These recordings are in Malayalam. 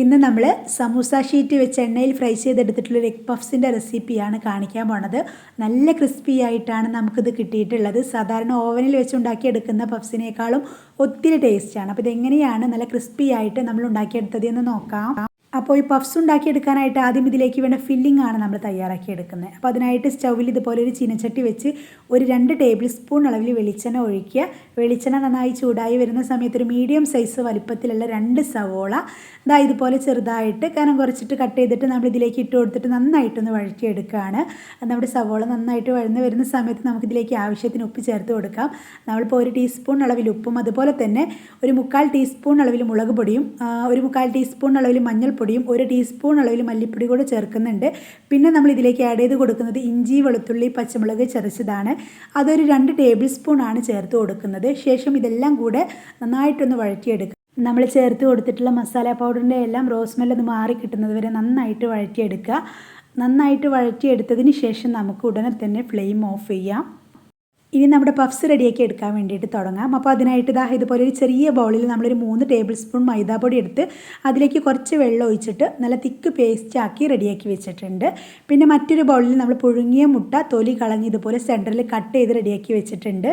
ഇന്ന് നമ്മൾ സമൂസ ഷീറ്റ് വെച്ച് എണ്ണയിൽ ഫ്രൈ ചെയ്തെടുത്തിട്ടുള്ള എഗ് പഫ്സിന്റെ റെസിപ്പിയാണ് കാണിക്കാൻ പോണത്. നല്ല ക്രിസ്പി ആയിട്ടാണ് നമുക്കിത് കിട്ടിയിട്ടുള്ളത്. സാധാരണ ഓവനിൽ വെച്ച് ഉണ്ടാക്കിയെടുക്കുന്ന പഫ്സിനേക്കാളും ഒത്തിരി ടേസ്റ്റാണ് അപ്പോൾ ഇതെങ്ങനെയാണ് നല്ല ക്രിസ്പി ആയിട്ട് നമ്മൾ ഉണ്ടാക്കിയെടുത്തത് എന്ന് നോക്കാം. അപ്പോൾ ഈ പഫ്സ് ഉണ്ടാക്കിയെടുക്കാനായിട്ട് ആദ്യം ഇതിലേക്ക് വേണ്ട ഫില്ലിംഗ് ആണ് നമ്മൾ തയ്യാറാക്കി എടുക്കുന്നത് അപ്പോൾ അതിനായിട്ട് സ്റ്റൗവിൽ ഇതുപോലെ ഒരു ചീനച്ചട്ടി വെച്ച് ഒരു രണ്ട് ടേബിൾ സ്പൂൺ അളവിൽ വെളിച്ചെണ്ണ ഒഴിക്കുക. വെളിച്ചെണ്ണ നന്നായി ചൂടായി വരുന്ന സമയത്ത് ഒരു മീഡിയം സൈസ് വലിപ്പത്തിലുള്ള രണ്ട് സവോള അതായത് ഇതുപോലെ ചെറുതായിട്ട് കനം കുറച്ചിട്ട് കട്ട് ചെയ്തിട്ട് നമ്മൾ ഇതിലേക്ക് ഇട്ട് കൊടുത്തിട്ട് നന്നായിട്ടൊന്ന് വഴറ്റിയെടുക്കുകയാണ്. നമ്മുടെ സവോള നന്നായിട്ട് വഴന്ന് വരുന്ന സമയത്ത് നമുക്കിതിലേക്ക് ആവശ്യത്തിന് ഉപ്പ് ചേർത്ത് കൊടുക്കാം. നമ്മളിപ്പോൾ ഒരു ടീസ്പൂൺ അളവിൽ ഉപ്പും അതുപോലെ തന്നെ ഒരു മുക്കാൽ ടീസ്പൂൺ അളവിൽ മുളക് പൊടിയും ഒരു മുക്കാൽ ടീസ്പൂൺ അളവിൽ മഞ്ഞൾപ്പൊടിയും ഒരു ടീസ്പൂൺ അളവിൽ മല്ലിപ്പൊടി കൂടെ ചേർക്കുന്നുണ്ട്. പിന്നെ നമ്മൾ ഇതിലേക്ക് ആഡ് ചെയ്ത് കൊടുക്കുന്നത് ഇഞ്ചി വെളുത്തുള്ളി പച്ചമുളക് ചതച്ചതാണ് അതൊരു രണ്ട് ടേബിൾ സ്പൂൺ ആണ് ചേർത്ത് കൊടുക്കുന്നത്. ശേഷം ഇതെല്ലാം കൂടെ നന്നായിട്ടൊന്ന് വഴറ്റിയെടുക്കുക നമ്മൾ ചേർത്ത് കൊടുത്തിട്ടുള്ള മസാല പൗഡറിന്റെ എല്ലാം റോസ്മെൽ ഒന്ന് മാറി കിട്ടുന്നത് വരെ നന്നായിട്ട് വഴറ്റിയെടുക്കുക നന്നായിട്ട് വഴറ്റിയെടുത്തതിന് ശേഷം നമുക്ക് ഉടനെ തന്നെ ഫ്ലെയിം ഓഫ് ചെയ്യാം. ഇനി നമ്മുടെ പഫ്സ് റെഡിയാക്കി എടുക്കാൻ വേണ്ടിയിട്ട് തുടങ്ങാം. അപ്പോൾ അതിനായിട്ട് ഇതാ ഇതുപോലെ ഒരു ചെറിയ ബൗളിൽ നമ്മളൊരു മൂന്ന് ടേബിൾ സ്പൂൺ മൈദാപ്പൊടി എടുത്ത് അതിലേക്ക് കുറച്ച് വെള്ളം ഒഴിച്ചിട്ട് നല്ല തിക്ക് പേസ്റ്റ് ആക്കി റെഡിയാക്കി വെച്ചിട്ടുണ്ട്. പിന്നെ മറ്റൊരു ബൗളിൽ നമ്മൾ പുഴുങ്ങിയ മുട്ട തൊലി കളഞ്ഞ് ഇതുപോലെ സെന്ററിൽ കട്ട് ചെയ്ത് റെഡിയാക്കി വെച്ചിട്ടുണ്ട്.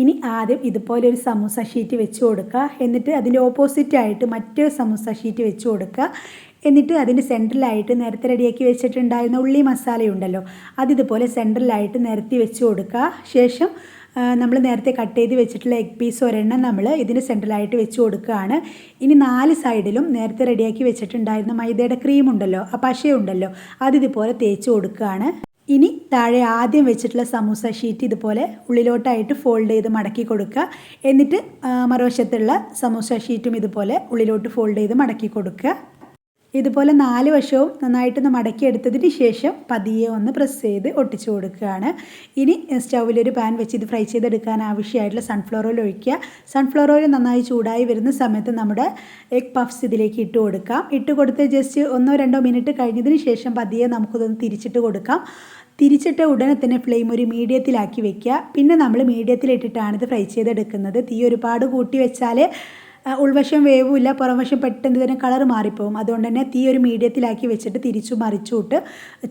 ഇനി ആദ്യം ഇതുപോലെ ഒരു സമൂസ ഷീറ്റ് വെച്ച് കൊടുക്കുക. എന്നിട്ട് അതിന്റെ ഓപ്പോസിറ്റ് ആയിട്ട് മറ്റൊരു സമൂസ ഷീറ്റ് വെച്ച് കൊടുക്കുക. എന്നിട്ട് അതിന്റെ സെന്ററിലായിട്ട് നേരത്തെ റെഡിയാക്കി വെച്ചിട്ടുണ്ടായിരുന്ന ഉള്ളി മസാലയുണ്ടല്ലോ അതിതുപോലെ സെന്ററിലായിട്ട് നിരത്തി വെച്ച് കൊടുക്കുക. ശേഷം നമ്മൾ നേരത്തെ കട്ട് ചെയ്ത് വെച്ചിട്ടുള്ള എഗ് പീസ് ഒരെണ്ണം നമ്മൾ ഇതിന് സെന്ററിലായിട്ട് വെച്ച് കൊടുക്കുകയാണ്. ഇനി നാല് സൈഡിലും നേരത്തെ റെഡിയാക്കി വെച്ചിട്ടുണ്ടായിരുന്ന മൈദയുടെ ക്രീം ഉണ്ടല്ലോ ആ പശയുണ്ടല്ലോ അതിതുപോലെ തേച്ച് കൊടുക്കുകയാണ്. ഇനി താഴെ ആദ്യം വെച്ചിട്ടുള്ള സമൂസ ഷീറ്റ് ഇതുപോലെ ഉള്ളിലോട്ടായിട്ട് ഫോൾഡ് ചെയ്ത് മടക്കി കൊടുക്കുക. എന്നിട്ട് മറുവശത്തുള്ള സമൂസ ഷീറ്റും ഇതുപോലെ ഉള്ളിലോട്ട് ഫോൾഡ് ചെയ്ത് മടക്കി കൊടുക്കുക. ഇതുപോലെ നാല് വശവും നന്നായിട്ട് നന്നായിട്ടൊന്ന് മടക്കിയെടുത്തതിന് ശേഷം പതിയെ ഒന്ന് പ്രസ് ചെയ്ത് ഒട്ടിച്ചു കൊടുക്കുകയാണ്. ഇനി സ്റ്റൗവിലൊരു പാൻ വെച്ച് ഇത് ഫ്രൈ ചെയ്തെടുക്കാൻ ആവശ്യമായിട്ടുള്ള സൺഫ്ലവർ ഓയിൽ ഒഴിക്കുക. സൺഫ്ലവർ ഓയിൽ നന്നായി ചൂടായി വരുന്ന സമയത്ത് നമ്മുടെ എഗ് പഫ്സ് ഇതിലേക്ക് ഇട്ട് കൊടുക്കാം. ഇട്ട് കൊടുത്ത് ജസ്റ്റ് ഒന്നോ രണ്ടോ മിനിറ്റ് കഴിഞ്ഞതിന് ശേഷം പതിയെ നമുക്കിതൊന്ന് തിരിച്ചിട്ട് കൊടുക്കാം. തിരിച്ചിട്ട് ഉടനെ തന്നെ ഫ്ലെയിം ഒരു മീഡിയത്തിലാക്കി വെക്കുക. പിന്നെ നമ്മൾ മീഡിയത്തിലിട്ടിട്ടാണ് ഇത് ഫ്രൈ ചെയ്തെടുക്കുന്നത്. തീ ഒരുപാട് കൂട്ടി വെച്ചാൽ ഉൾവശം വേവില്ല പുറംവശം പെട്ടെന്ന് തന്നെ കളർ മാറിപ്പോകും അതുകൊണ്ട് തന്നെ തീ ഒരു മീഡിയത്തിലാക്കി വെച്ചിട്ട് തിരിച്ചു മറിച്ചുവിട്ട്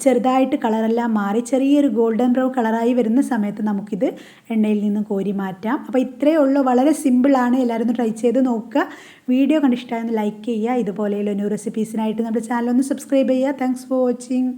ചെറുതായിട്ട് കളറെല്ലാം മാറി ചെറിയൊരു ഗോൾഡൻ ബ്രൗൺ കളറായി വരുന്ന സമയത്ത് നമുക്കിത് എണ്ണയിൽ നിന്ന് കോരി മാറ്റാം. അപ്പോൾ ഇത്രയേ ഉള്ളൂ. വളരെ സിമ്പിളാണ് എല്ലാവരും ഒന്ന് ട്രൈ ചെയ്ത് നോക്കുക. വീഡിയോ കണ്ടിഷ്ടമായെന്ന് ലൈക്ക് ചെയ്യുക. ഇതുപോലെയുള്ള ന്യൂ റെസിപ്പീസിനായിട്ട് നമ്മുടെ ചാനൽ ഒന്ന് സബ്സ്ക്രൈബ് ചെയ്യുക. Thanks for watching